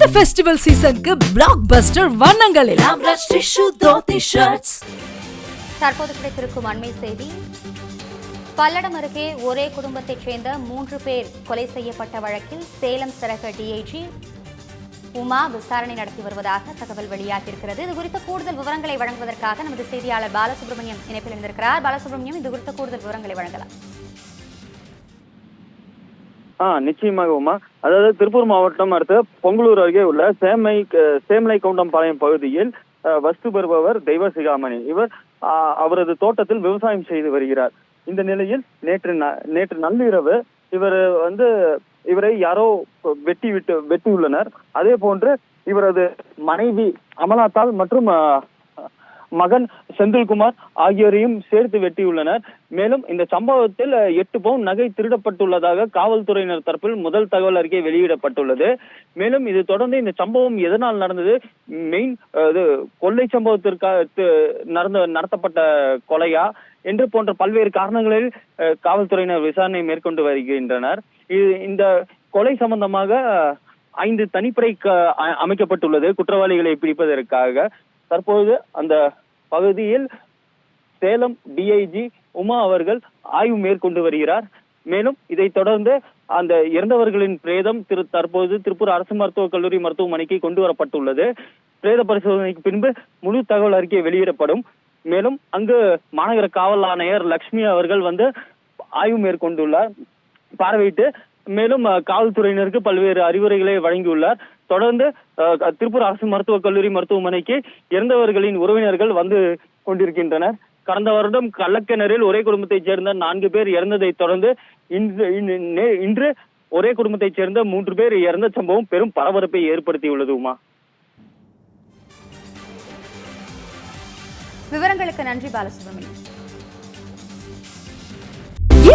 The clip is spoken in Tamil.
இந்த ஃபெஸ்டிவல் சீசனுக்கு பிளாக் பஸ்டர் வண்ணங்களில் தற்போது கிடைத்திருக்கும் அண்மை செய்தி. பல்லடம் அருகே ஒரே குடும்பத்தைச் சேர்ந்த மூன்று பேர் கொலை செய்யப்பட்ட வழக்கில் சேலம் சரக டிஐஜி உமா விசாரணை நடத்தி வருவதாக தகவல் வெளியாகியிருக்கிறது. இது குறித்த கூடுதல் விவரங்களை வழங்குவதற்காக நமது செய்தியாளர் பாலசுப்ரமணியம் இணைப்பில் இருந்திருக்கிறார் பாலசுப்ரமணியம் இது குறித்த கூடுதல் விவரங்களை வழங்கலாம். ஆ நிச்சயமாக உமா. அதாவது திருப்பூர் மாவட்டம் அடுத்த பொங்கலூர் அருகே உள்ள சேமை சேமலை கவுண்டம்பாளையம் பகுதியில் வஸ்து பெறுபவர் தெய்வ சிகாமணி. இவர் அவரது தோட்டத்தில் விவசாயம் செய்து வருகிறார். இந்த நிலையில் நேற்று ந- நேற்று நள்ளிரவு இவர் வந்து இவரை யாரோ வெட்டி விட்டு வெட்டியுள்ளனர். அதே போன்று இவரது மனைவி அமலாத்தாள் மற்றும் மகன் செந்தில்குமார் ஆகியோரையும் சேர்த்து வெட்டியுள்ளனர். மேலும் இந்த சம்பவத்தில் எட்டு பவுன் நகை திருடப்பட்டுள்ளதாக காவல்துறையினர் தரப்பில் முதல் தகவல் அறிக்கை வெளியிடப்பட்டுள்ளது. மேலும் இது தொடர்ந்து இந்த சம்பவம் எதனால் நடந்தது? மெயின் இது கொள்ளை சம்பவத்திற்காக நடந்த நடத்தப்பட்ட கொலையா? என்று போன்ற பல்வேறு காரணங்களில் காவல்துறையினர் விசாரணை மேற்கொண்டு வருகின்றனர். இது இந்த கொலை சம்பந்தமாக ஐந்து தனிப்படை க- அமைக்கப்பட்டுள்ளது. குற்றவாளிகளை பிடிப்பதற்காக. தற்போது அந்த பகுதியில் சேலம் டிஐஜி உமா அவர்கள் ஆய்வு மேற்கொண்டு வருகிறார். மேலும் இதைத் தொடர்ந்து அந்த இறந்தவர்களின் பிரேதம் திரு தற்போது திருப்பூர் அரசு மருத்துவக் கல்லூரி மருத்துவமனைக்கு கொண்டு வரப்பட்டுள்ளது. பிரேத பரிசோதனைக்கு பின்பு முழு தகவல் அறிக்கை வெளியிடப்படும். மேலும் அங்கு மாநகர காவல் ஆணையர் லட்சுமி அவர்கள் வந்து ஆய்வு மேற்கொண்டுள்ளார். பார்வையிட்டு மேலும் காவல்துறையினருக்கு பல்வேறு அறிவுரைகளை வழங்கியுள்ளார். தொடர்ந்து திருப்பூர் அரசு மருத்துவக் கல்லூரி மருத்துவமனைக்கு இறந்தவர்களின் உறவினர்கள் வந்து கொண்டிருக்கின்றனர். கடந்த வருடம் கள்ளக்கிணறில் ஒரே குடும்பத்தைச் சேர்ந்த நான்கு பேர் இறந்ததைத் தொடர்ந்து இன்று இன்று- ஒரே குடும்பத்தைச் சேர்ந்த மூன்று பேர் இறந்த சம்பவம் பெரும் பரபரப்பை ஏற்படுத்தியுள்ளது உமா விவரங்களுக்கு நன்றி பாலசுப்ரமணியன்